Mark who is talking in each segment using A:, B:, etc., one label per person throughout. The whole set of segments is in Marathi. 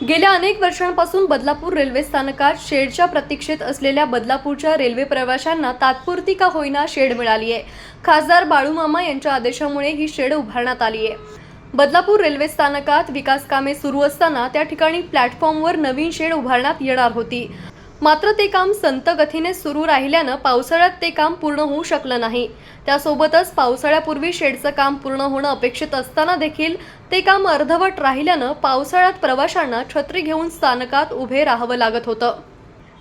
A: गेल्या अनेक वर्षांपासून बदलापूर रेल्वे स्थानकात शेडच्या प्रतीक्षेत असलेल्या बदलापूरच्या रेल्वे प्रवाशांना तात्पुरती का होईना शेड मिळाली आहे? खासदार बाळूमामा यांच्या आदेशामुळे ही शेड उभारण्यात आली आहे. बदलापूर रेल्वे स्थानकात विकास कामे सुरू असताना त्या ठिकाणी प्लॅटफॉर्मवर नवीन शेड उभारण्यात येणार होती. मात्र ते काम संत गतीने सुरू राहिल्यानं पावसाळ्यात ते काम पूर्ण होऊ शकलं नाही. त्यासोबतच पावसाळ्यापूर्वी शेडचं काम पूर्ण होणं अपेक्षित असताना देखील ते काम अर्धवट राहिल्यानं पावसाळ्यात प्रवाशांना छत्री घेऊन स्थानकात उभे राहावं लागत होतं.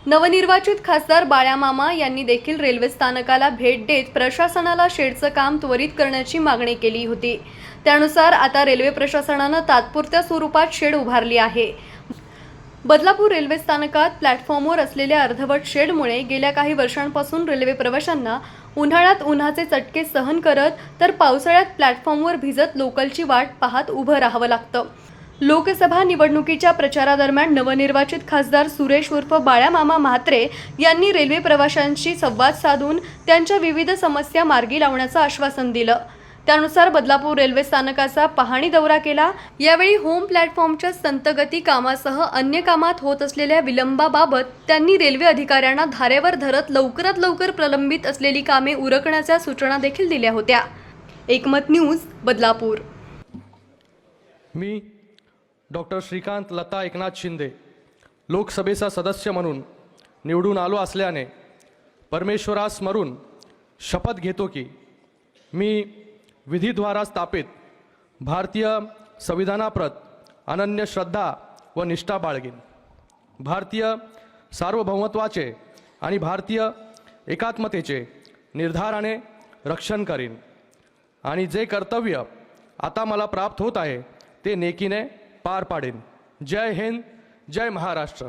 A: नवनिर्वाचित खासदार बाळ्यामामा यांनी देखील रेल्वे स्थानकाला भेट देत प्रशासनाला शेडचं काम त्वरित करण्याची मागणी केली होती. त्यानुसार आता रेल्वे प्रशासनानं तात्पुरत्या स्वरूपात शेड उभारली आहे. बदलापूर रेल्वे स्थानकात प्लॅटफॉर्मवर असलेल्या अर्धवट शेडमुळे गेल्या काही वर्षांपासून रेल्वे प्रवाशांना उन्हाळ्यात उन्हाचे चटके सहन करत तर पावसाळ्यात प्लॅटफॉर्मवर भिजत लोकलची वाट पाहत उभं राहावं लागतं. लोकसभा निवडणुकीच्या प्रचारादरम्यान नवनिर्वाचित खासदार सुरेश उर्फ बाळ्यामामा म्हात्रे यांनी रेल्वे प्रवाशांशी संवाद साधून त्यांच्या विविध समस्या मार्गी लावण्याचं आश्वासन दिलं. त्यानुसार बदलापूर रेल्वे स्थानकाचा पाहणी दौरा केला. यावेळी होम प्लॅटफॉर्मच्या संतगती कामासह अन्य कामात होत असलेल्या विलंबाबाबत त्यांनी रेल्वे अधिकाऱ्यांना धारेवर धरत लवकरात लवकर प्रलंबित असलेली कामे उरकण्याच्या सूचना देखील दिल्या होत्या. एकमत न्यूज बदलापूर.
B: मी डॉक्टर श्रीकांत लता एकनाथ शिंदे लोकसभेचा सदस्य म्हणून निवडून आलो असल्याने परमेश्वरास स्मरून शपथ घेतो की मी विधीद्वारा स्थापित भारतीय संविधानाप्रत अनन्य श्रद्धा व निष्ठा बाळगेन. भारतीय सार्वभौमत्वाचे आणि भारतीय एकात्मतेचे निर्धाराने रक्षण करीन. आणि जे कर्तव्य आता मला प्राप्त होत आहे ते नेकीने पार पाडेन. जय हिंद जय महाराष्ट्र.